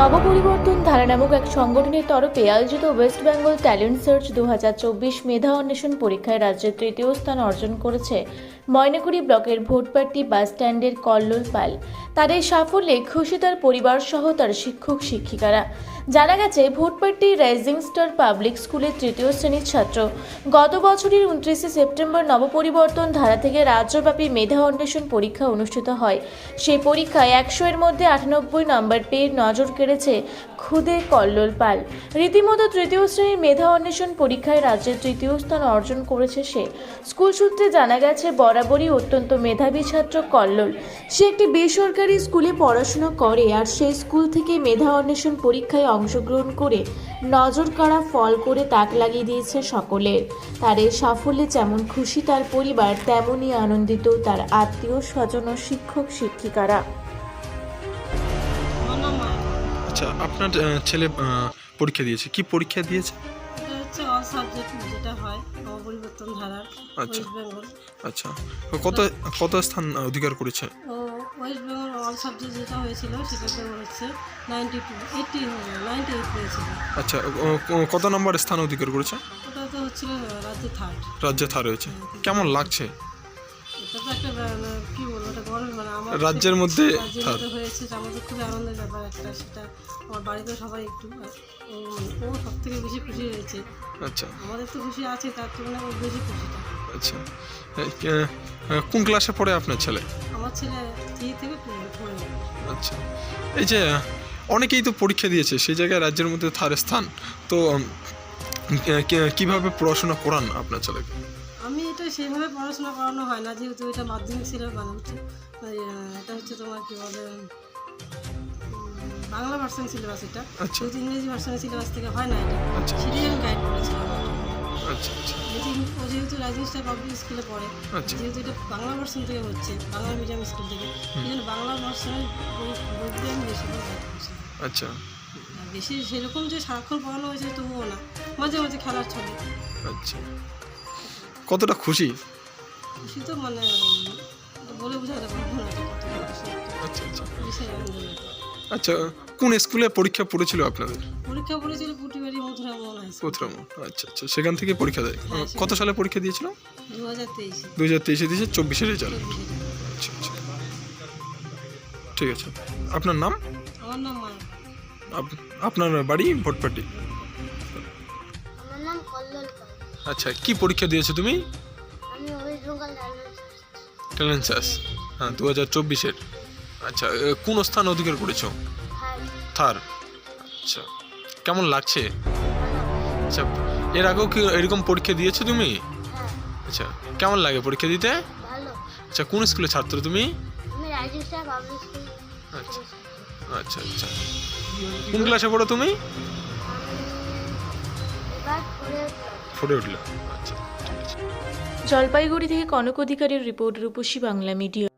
নবপরিবর্তন ধারা নামক এক সংগঠনের তরফে আয়োজিত ওয়েস্ট বেঙ্গল ট্যালেন্ট সার্চ দু হাজার চব্বিশ মেধা অন্বেষণ পরীক্ষায় রাজ্যের তৃতীয় স্থান অর্জন করেছে ময়নাগুড়ি ব্লকের ভোটপাট্টি বাস স্ট্যান্ডের কল্লোল পাল। এই সাফল্যে খুশি তার পরিবার সহ তার শিক্ষক, শিক্ষিকারা। জানা গেছে ভোটপাট্টি রাইজিং স্টার পাবলিক স্কুলের তৃতীয় শ্রেণির ছাত্র। গত বছরের উনত্রিশে সেপ্টেম্বর নবপরিবর্তন ধারা থেকে রাজ্যব্যাপী মেধা অন্বেষণ পরীক্ষা অনুষ্ঠিত হয়। সেই পরীক্ষায় একশো এর মধ্যে আটানব্বই নম্বর পেয়ে নজর কেড়েছে খুদে কল্লোল পাল। রীতিমতো তৃতীয় শ্রেণির মেধা অন্বেষণ পরীক্ষায় রাজ্যের তৃতীয় স্থান অর্জন করেছে সে। স্কুল সূত্রে জানা গেছে বরাবরই অত্যন্ত মেধাবী ছাত্র কল্লোল। সে একটি বেসরকারি স্কুলে পড়াশোনা করে আর সেই স্কুল থেকে মেধা অন্বেষণ পরীক্ষায় অংশগ্রহণ করে নজর কাড়া ফল করে তাক লাগিয়ে দিয়েছে সকলের। তার এই সাফল্যে যেমন খুশি তার পরিবার, তেমনই আনন্দিত তার আত্মীয়, স্বজন ও শিক্ষক, শিক্ষিকারা। আচ্ছা আপনার ছেলে পরীক্ষা দিয়েছে। কি পরীক্ষা দিয়েছে? হচ্ছে অল সাবজেক্ট যেটা হয় নবপরিবর্তন ধারার আচ্ছা। ওয়েস্ট বেঙ্গল আচ্ছা। কত কত স্থান অধিকার করেছে? ও ওয়েস্ট বেঙ্গল অল সাবজেক্ট যেটা হয়েছিল সেটাতে ওর হচ্ছে ninety two eighty ninety eight পেয়েছিল আচ্ছা ও- কত নম্বর স্থান অধিকার করেছে? ওটা তো হচ্ছিল রাজ্যে থার্ড রাজ্যে থার হয়েছে। কেমন লাগছে? এটা তো একটা কি মানে আমার রাজ্যের মধ্যে হয়েছে আমাদের খুবই আনন্দের ব্যাপার একটা সেটা আমার বাড়িতে সবাই একটু ও সব থেকে বেশি খুশি হয়েছে। আচ্ছা। আমাদের তো খুশি আছে তার তুলনায় ওর বেশি খুশিটা। আচ্ছা। কোন ক্লাসে পড়ে আপনার ছেলে? আমার ছেলে থ্রি থেকে টু আচ্ছা। এই যে অনেকেই তো পরীক্ষা দিয়েছে সেই জায়গায় রাজ্যের মধ্যে থার স্থান। তো কীভাবে পড়াশোনা করান আপনার ছেলেকে? আমি এটা সেইভাবে পড়াশোনা করানো হয় না যেহেতু এটা মাধ্যমিক সিলেবাস মানে হচ্ছে এটা হচ্ছে তোমার কি বলে বাংলা ভার্সন সিলেবাস এটা। আচ্ছা। যেহেতু ইংরেজি ভার্সনের সিলেবাস থেকে হয় না এটা আচ্ছা। সেটাই আমি গাইড করেছিলাম আচ্ছা ও যেহেতু স্টার পাবলিক স্কুলে পড়ে। যেহেতু এটা বাংলা ভার্সন থেকে হচ্ছে বাংলা মিডিয়াম স্কুল থেকে এই জন্য বাংলা ভার্সনের বই বইগুলি আমি বেশি আচ্ছা। বেশি সেরকম যে সারাক্ষণ পড়ানো হয়েছে তবুও না মাঝে মাঝে খেলার ছলে। আচ্ছা। কতটা খুশি? খুশি তো মানে বলে বোঝাতে পারব না আচ্ছা আচ্ছা। আচ্ছা কোন স্কুলে পরীক্ষা পড়েছিল আপনাদের? পরীক্ষা পড়েছিল পুটিবাড়ি আচ্ছা আচ্ছা। সেখান থেকে পরীক্ষা দেয়। হ্যাঁ, কত সালে পরীক্ষা দিয়েছিল? দু হাজার তেইশে। দু হাজার তেইশে দিয়েছে চব্বিশে রেজাল্ট। আচ্ছা আচ্ছা। ঠিক আছে। আপনার নাম? আমার নাম আপ- আপনার বাড়ি ভোটপাটি। আচ্ছা কি পরীক্ষা দিয়েছ তুমি? চাষ হ্যাঁ দু হাজার চব্বিশের। আচ্ছা কোন স্থান অধিকার করেছ? থার। আচ্ছা কেমন লাগছে? আচ্ছা এর আগেও কি এরকম পরীক্ষা দিয়েছ তুমি? হ্যাঁ। আচ্ছা কেমন লাগে পরীক্ষা দিতে? আচ্ছা কোন স্কুলের ছাত্র তুমি? স্কুল আচ্ছা আচ্ছা আচ্ছা। কোন ক্লাসে পড়ো তুমি? ফোটে উঠল। আচ্ছা জলপাইগুড়ি থেকে কনক অধিকারীর রিপোর্ট রূপসী বাংলা মিডিয়া।